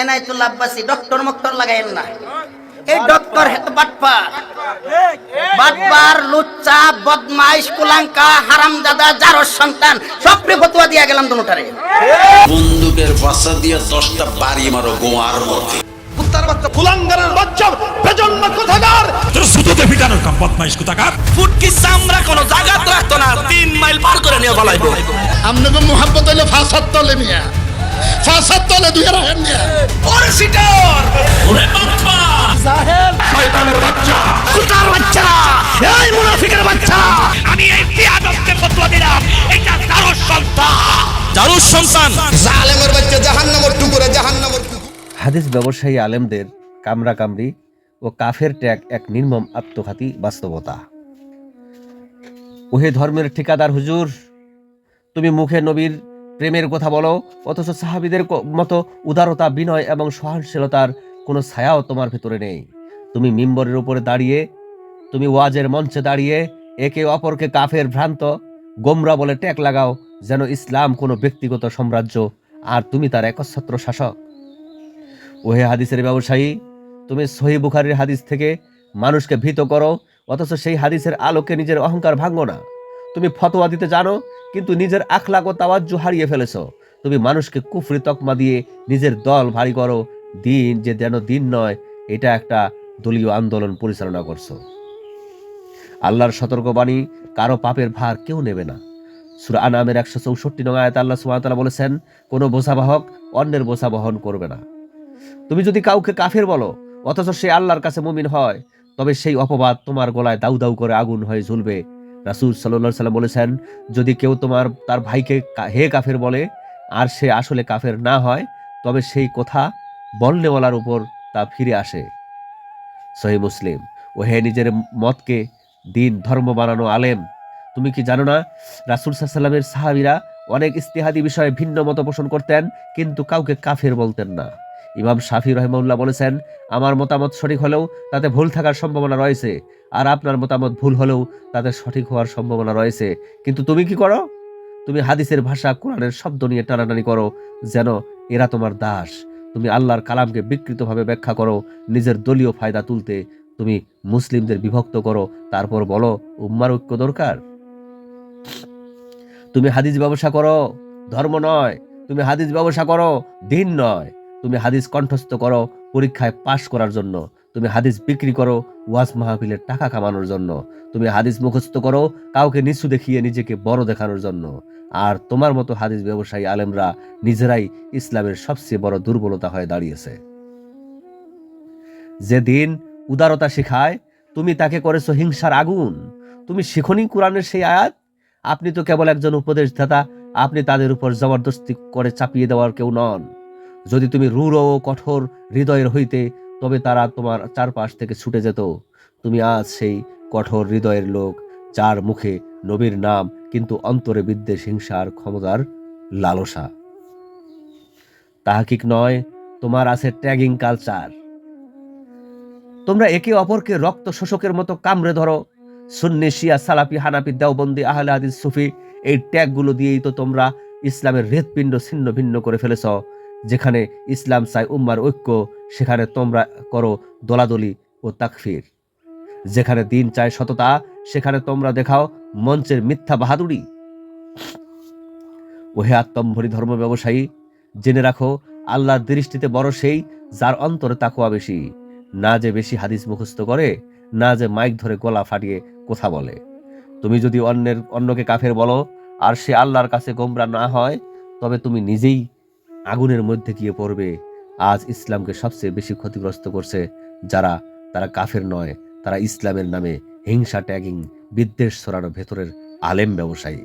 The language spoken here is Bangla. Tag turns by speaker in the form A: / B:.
A: এনায়তুল্লাহ আব্বাসি ডক্টর মক্টর লাগাইন না। এই ডক্টর হেত বাটপার বাটপার লুচ্চা বদমাইশ কুলাঙ্কা হারামজাদা জারর সন্তান সবরে ফতুয়া দিয়া গেলাম দুটারে।
B: বন্দুকের বাসা দিয়ে দশটা বাড়ি মারো গোয়ার মধ্যে।
C: কুত্তার বাচ্চা কুলাঙ্গারের বাচ্চা প্রজন্ম কোথাকার?
D: তোর সুতোতে ফিটানোর কাম বদমাইশ কোথাকার?
E: ফুটকি চামড়া কোনো জায়গা রাখতো না তিন মাইল পার করে নিয়ে বলাইবো
C: আপনাকে মোহাম্মত হইলে ফাঁসার তলে মিয়া। ফাঁসার তলে দুই রাখেন মিয়া
E: ওরে সিটার!
D: ওরে বাপ্পা!
E: শয়তানের বাচ্চা! কুতার বাচ্চা এই মুনাফিকের বাচ্চা আমি এই ফতোয়া দিলাম। এটা দারুর সন্তান। দারুর সন্তান।
C: জালেমের বাচ্চা জাহান্নামের টুকুরে জাহান্নামের কুকুর
F: হাদিস ব্যবসায়ী আলেমদের কামরা কামড়ি ও কাফের ট্যাগ এক নির্মম আত্মঘাতী বাস্তবতা। ওহে ধর্মের ঠিকাদার হুজুর তুমি মুখে নবীর প্রেমের কথা বলো, অথচ সাহাবিদের মতো উদারতা, বিনয় এবং সহনশীলতার কোনো ছায়াও তোমার ভেতরে নেই। তুমি মিম্বরের উপরে দাঁড়িয়ে, তুমি ওয়াজের মঞ্চে দাঁড়িয়ে, একে অপরকে কাফের ভ্রান্ত, গোমরা বলে ট্যাগ লাগাও, যেন ইসলাম কোনো ব্যক্তিগত সাম্রাজ্য, আর তুমি তার একচ্ছত্র শাসক। ওহে হাদিসের ব্যবসায়ী, তুমি সহি বুখারির হাদিস থেকে মানুষকে ভীত করো, অথচ সেই হাদিসের আলোকে নিজের অহংকার ভাঙো না। তুমি ফতোয়া দিতে জানো কিন্তু নিজের আখলাক ও তাওয়াজ্জু হারিয়ে ফেলেছো। তুমি মানুষকে কুফরি তকমা দিয়ে নিজের দল ভারী করো। দিন যে যেন দিন নয়, এটা একটা দলীয় আন্দোলন পরিচালনা করছ। আল্লাহর সতর্কবাণী কারও পাপের ভার কেউ নেবে না। সুরা আনামের একশো চৌষট্টি নং আয়াত আল্লাহ সুবহানাহু বলেছেন, কোনো বোঝাবাহক অন্যের বোঝা বহন করবে না। তুমি যদি কাউকে কাফের বলো, অথচ সে আল্লাহর কাছে মুমিন হয়, তবে সেই অপবাদ তোমার গলায় দাউ দাউ করে আগুন হয়ে ঝুলবে। রাসূল সাল্লাল্লাহু সাল্লাম বলেছেন, যদি কেউ তোমার, তার ভাইকে হে কাফের বলে, আর সে আসলে কাফের না হয়, তবে সেই কথা বলনেওয়ালার উপর তা ফিরে আসে। সহি মুসলিম। ও হে নিজের মতকে দিন, ধর্ম বানানো আলেম, তুমি কি জানো না, রাসুল সাল্লামের সাহাবিরা অনেক ইস্তেহাদি বিষয়ে ভিন্ন মত পোষণ করতেন, কিন্তু কাউকে কাফের বলতেন না। ইমাম শাফি রহমউল্লাহ বলেছেন, আমার মতামত সঠিক হলেও তাতে ভুল থাকার সম্ভাবনা রয়েছে, আর আপনার মতামত ভুল হলেও তাতে সঠিক হওয়ার সম্ভাবনা রয়েছে। কিন্তু তুমি কি করো? তুমি হাদিসের ভাষা কোরআনের শব্দ নিয়ে টানাটানি করো, যেন এরা তোমার দাস। তুমি আল্লাহর কালামকে বিকৃতভাবে ব্যাখ্যা করো, নিজের দলীয় ফায়দা তুলতে তুমি মুসলিমদের বিভক্ত করো। তারপর বলো, উম্মার ঐক্য দরকার? তুমি হাদিস ব্যবসা করো, ধর্ম নয়। তুমি হাদিস ব্যবসা করো, দিন নয়। তুমি হাদিস কণ্ঠস্থ করো, পরীক্ষায় পাশ করার জন্য। তুমি হাদিস বিক্রি করো, ওয়াজ মাহফিলের টাকা কামানোর জন্য। তুমি হাদিস মুখস্থ করো, কাউকে নিচু দেখিয়ে নিজেকে বড় দেখানোর জন্য। আর তোমার মতো হাদিস ব্যবসায়ী আলেমরা নিজেরাই ইসলামের সবচেয়ে বড় দুর্বলতা হয়ে দাঁড়িয়েছে। যে দিন উদারতা শেখায়, তুমি তাকে করেছ হিংসার আগুন। তুমি শিখনি কোরআনের সেই আয়াত? আপনি তো কেবল একজন উপদেশদাতা, আপনি তাদের উপর জবরদস্তি করে চাপিয়ে দেওয়ার কেউ নন। যদি তুমি রূঢ় ও কঠোর হৃদয়ের হইতে, তবে তারা তোমার চারপাশ থেকে ছুটে যেত। তুমি আজ সেই কঠোর হৃদয়ের লোক, যার মুখে নবীর নাম, কিন্তু অন্তরে বিদ্বেষ হিংসার ক্ষমতার লালসা। তাহাকিক নয়, তোমার আছে ট্যাগিং কালচার। তোমরা একে অপরকে রক্ত শোষকের মতো কামড়ে ধরো। সুন্নি, শিয়া, সালাফি, হানাফি, দেওবন্দি, আহলে হাদিস, সুফি, এই ট্যাগগুলো দিয়েই তো তোমরা ইসলামের হৃৎপিণ্ড ছিন্ন ভিন্ন করে ফেলেছ। যেখানে ইসলাম চাই উম্মার ঐক্য, সেখানে তোমরা করো দোলাদলি ও তাকফির। যেখানে দিন চায় সততা, সেখানে তোমরা দেখাও মঞ্চের মিথ্যা বাহাদুরি। ওহে আত্মম্ভরী ধর্ম ব্যবসায়ী, জেনে রাখো, আল্লাহর দৃষ্টিতে বড় সেই যার অন্তরে তাকুয়া বেশি। না যে বেশি হাদিস মুখস্থ করে, না যে মাইক ধরে গলা ফাটিয়ে কথা বলে। তুমি যদি অন্যের, অন্যকে কাফের বলো, আর সে আল্লাহর কাছে গোমরা না হয়, তবে তুমি নিজেই আগুনের মধ্যে গিয়ে পড়বে। আজ ইসলামকে সবচেয়ে বেশি ক্ষতিগ্রস্ত করছে যারা, তারা কাফের নয়, তারা ইসলামের নামে হিংসা, ট্যাগিং, বিদ্বেষ ছড়ানো ভেতরের আলেম ব্যবসায়ী।